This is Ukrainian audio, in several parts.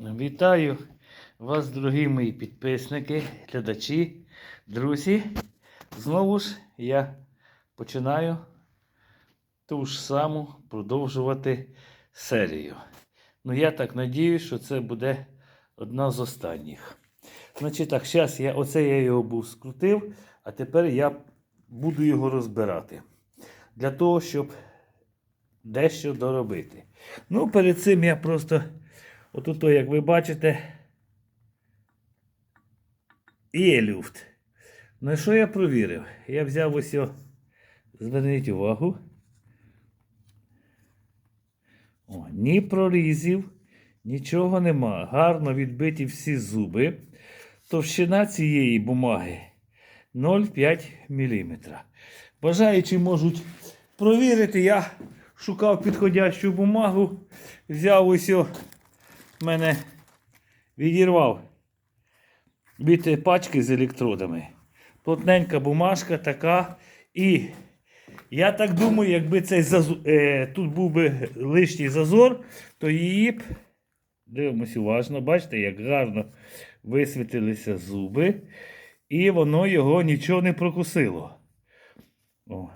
Вітаю вас, дорогі мої підписники, глядачі, друзі. Знову ж я починаю ту ж саму продовжувати серію. Ну, я так надіюсь, що це буде одна з останніх. Значить так, зараз я оце я його був скрутив, а тепер я буду його розбирати. Для того, щоб дещо доробити. Ну, перед цим я просто, отут, як ви бачите, є люфт. Ну і що я провірив? Я взяв ось, о, зверніть увагу. О, ні прорізів, нічого нема. Гарно відбиті всі зуби. Товщина цієї бумаги 0,5 мм. Бажаючі можуть провірити, я шукав підходящу бумагу, взяв ось о, мене відірвав від пачки з електродами. Плотненька бумажка така. І я так думаю, якби цей зазор, е, тут був би лишній зазор, то її б, дивимось уважно, бачите, як гарно висвітилися зуби, і воно його нічого не прокусило. О.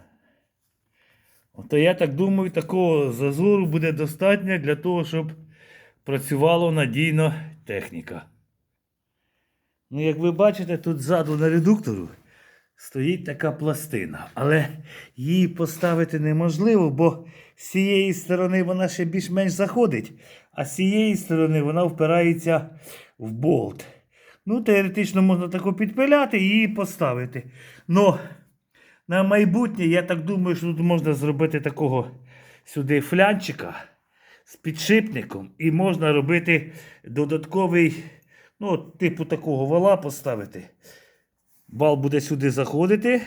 То я так думаю, такого зазору буде достатньо для того, щоб працювала надійно техніка. Ну, як ви бачите, тут ззаду на редуктору стоїть така пластина. Але її поставити неможливо, бо з цієї сторони вона ще більш-менш заходить, а з цієї сторони вона впирається в болт. Ну, теоретично можна тако підпиляти і її поставити. Но на майбутнє, я так думаю, що тут можна зробити такого сюди флянчика з підшипником, і можна робити додатковий, ну, типу такого вала поставити. Вал буде сюди заходити.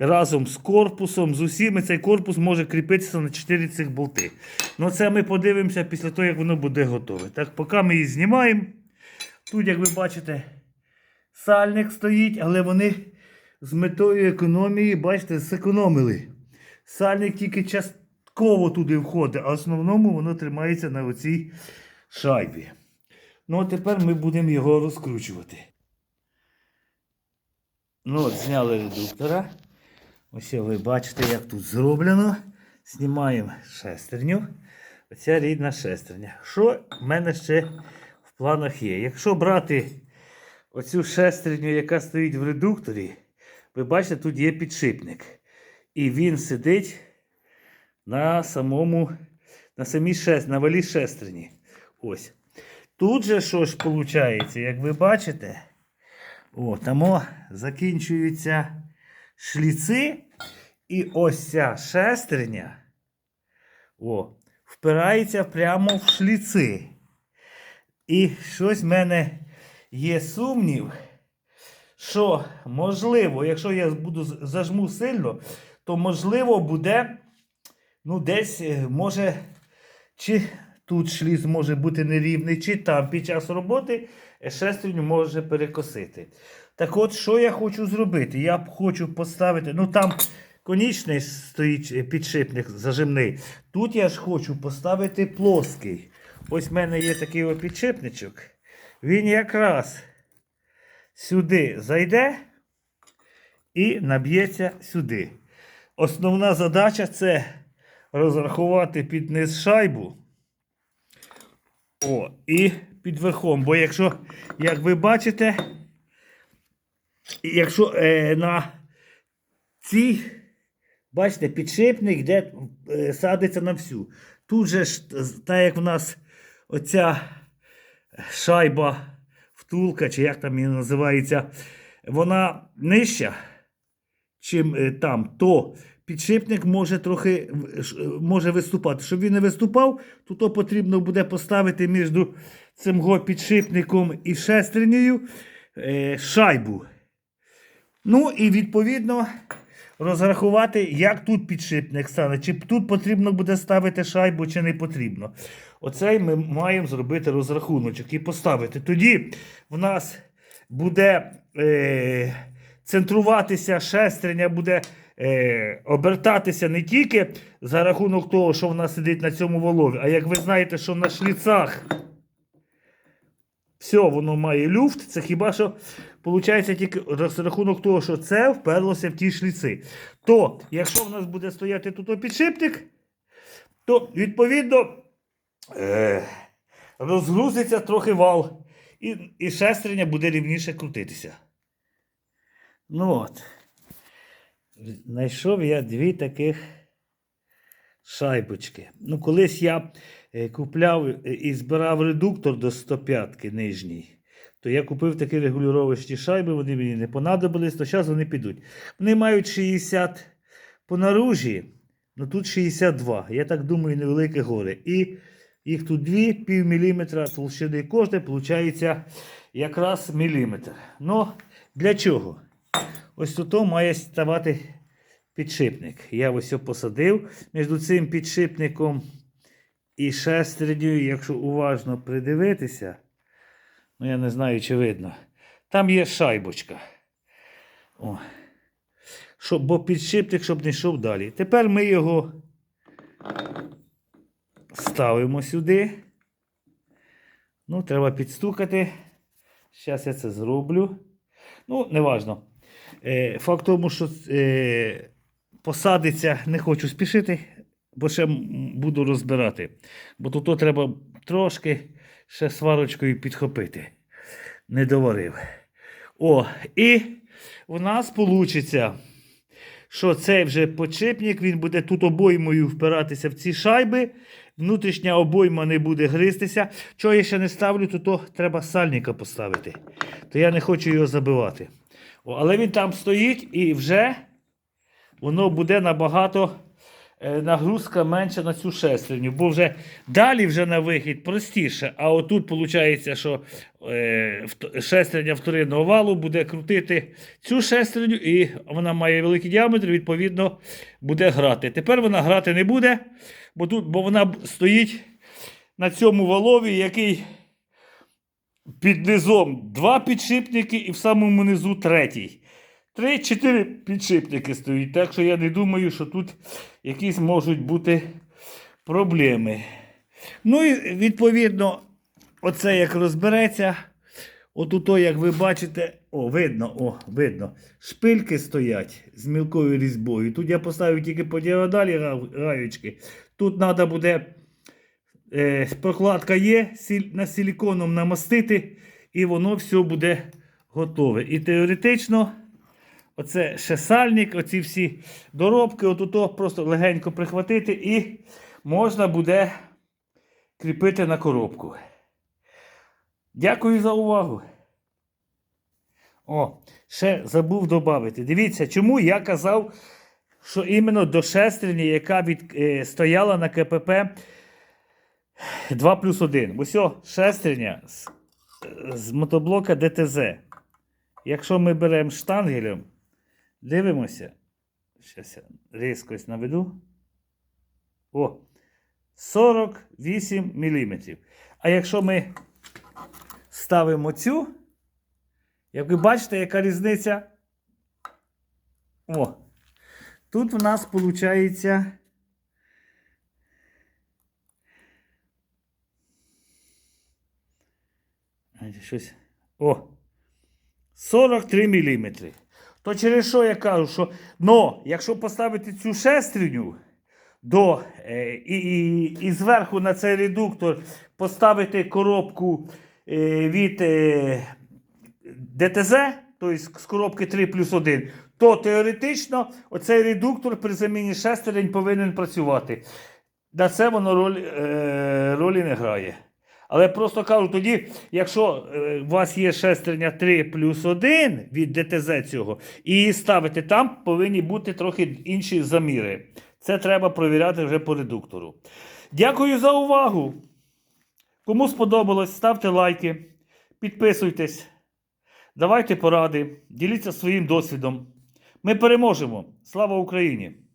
Разом з корпусом, з усіми цей корпус може кріпитися на 4 цих болти. Ну, це ми подивимося після того, як воно буде готове. Так, поки ми її знімаємо. Тут, як ви бачите, сальник стоїть, але вони з метою економії, бачите, зекономили. Сальник тільки частково туди входить, а в основному воно тримається на оцій шайбі. Ну, а тепер ми будемо його розкручувати. Ну, от, зняли редуктора. Ось ви бачите, як тут зроблено. Знімаємо шестерню. Оця рідна шестерня. Що в мене ще в планах є? Якщо брати оцю шестерню, яка стоїть в редукторі, ви бачите, тут є підшипник. І він сидить на самому, на самій шест, на валі шестерні. Ось. Тут же що ж виходить, як ви бачите, о, там закінчуються шліци. І ось ця шестерня о, впирається прямо в шліци. І щось в мене є сумнів, що можливо, якщо я буду зажму сильно, то можливо буде, ну, десь е, може, чи тут шліц може бути нерівний, чи там під час роботи шестерню може перекосити. Так от, що я хочу зробити? Я хочу поставити, ну там конічний стоїть е, підшипник зажимний. Тут я ж хочу поставити плоский. Ось в мене є такий підшипничок. Він якраз сюди зайде і наб'ється сюди. Основна задача це розрахувати під низ шайбу. О, і під верхом. Бо якщо, як ви бачите, якщо е, на цій, бачите, підшипник, де е, садиться на всю. Тут же ж, так як в нас оця шайба втулка, чи як там її називається, вона нижча, чим е, там, то підшипник може трохи е, може виступати. Щоб він не виступав, то, то потрібно буде поставити між цим підшипником і шестернею е, шайбу. Ну і відповідно розрахувати, як тут підшипник стане. Чи тут потрібно буде ставити шайбу, чи не потрібно. Оцей ми маємо зробити розрахуночок і поставити. Тоді в нас буде е, центруватися шестерня, буде е, обертатися не тільки за рахунок того, що вона сидить на цьому волові, а як ви знаєте, що на шліцах все, воно має люфт. Це хіба що виходить тільки з рахунок того, що це вперлося в ті шліци. То, якщо в нас буде стояти тут підшипник, то відповідно е, розгрузиться трохи вал, і, і шестерня буде рівніше крутитися. Ну от. Знайшов я дві таких шайбочки. Ну, колись я е, купляв е, і збирав редуктор до 105 нижній. То я купив такі регулювачні шайби, вони мені не понадобились, то зараз вони підуть. Вони мають 60 по наружі, ну тут 62. Я так думаю, невелике горе. І їх тут дві, пів міліметра толщини кожне, виходить якраз міліметр. Ну, для чого? Ось тут має ставати підшипник. Я ось його посадив між цим підшипником і шестернею, якщо уважно придивитися, ну я не знаю, чи видно. Там є шайбочка. О. Щоб, бо підшипник, щоб не йшов далі. Тепер ми його ставимо сюди. Ну, треба підстукати. Зараз я це зроблю. Ну, неважно. Е, факт тому, що е, посадиться, не хочу спішити, бо ще буду розбирати. Бо тут треба трошки ще сварочкою підхопити. Не доварив. О, і в нас вийде, що цей вже подшипник, він буде тут обоймою впиратися в ці шайби. Внутрішня обойма не буде гристися. Чого я ще не ставлю, то, то треба сальника поставити. То я не хочу його забивати. Але він там стоїть і вже воно буде набагато е, нагрузка менша на цю шестерню. Бо вже далі вже на вихід простіше. А отут виходить, що е, шестерня вторинного валу буде крутити цю шестерню, і вона має великий діаметр, відповідно, буде грати. Тепер вона грати не буде, бо тут, бо вона стоїть на цьому валові, який під низом два підшипники і в самому низу третій. Три-чотири підшипники стоять. Так що я не думаю, що тут якісь можуть бути проблеми. Ну і відповідно, оце як розбереться. От у то, як ви бачите, о, видно, о, видно, шпильки стоять з мілкою різьбою. Тут я поставив тільки по діагоналі раючки. Тут треба буде прокладка є, на силіконом намастити, і воно все буде готове. І теоретично, оце ще сальник, оці всі доробки, отут просто легенько прихватити, і можна буде кріпити на коробку. Дякую за увагу. О, ще забув додати. Дивіться, чому я казав, що іменно до шестерні, яка від, е, стояла на КПП 2 плюс 1. Ось шестерня з, з мотоблока ДТЗ. Якщо ми беремо штангелем, дивимося. Зараз я різкость наведу. О, 48 мм. А якщо ми ставимо цю, як ви бачите, яка різниця? О, тут в нас виходить. Щось. О! 43 мм. То через що я кажу, що но, якщо поставити цю шестриню до, е, і, і, і зверху на цей редуктор поставити коробку е, від е, ДТЗ, тобто з коробки 3 плюс 1, то теоретично оцей редуктор при заміні шестерень повинен працювати. На це воно роль, е, ролі не грає. Але просто кажу, тоді, якщо е, у вас є шестерня 3 плюс 1 від ДТЗ цього, і її ставити там, повинні бути трохи інші заміри. Це треба провіряти вже по редуктору. Дякую за увагу. Кому сподобалось, ставте лайки, підписуйтесь, давайте поради, діліться своїм досвідом. Ми переможемо. Слава Україні!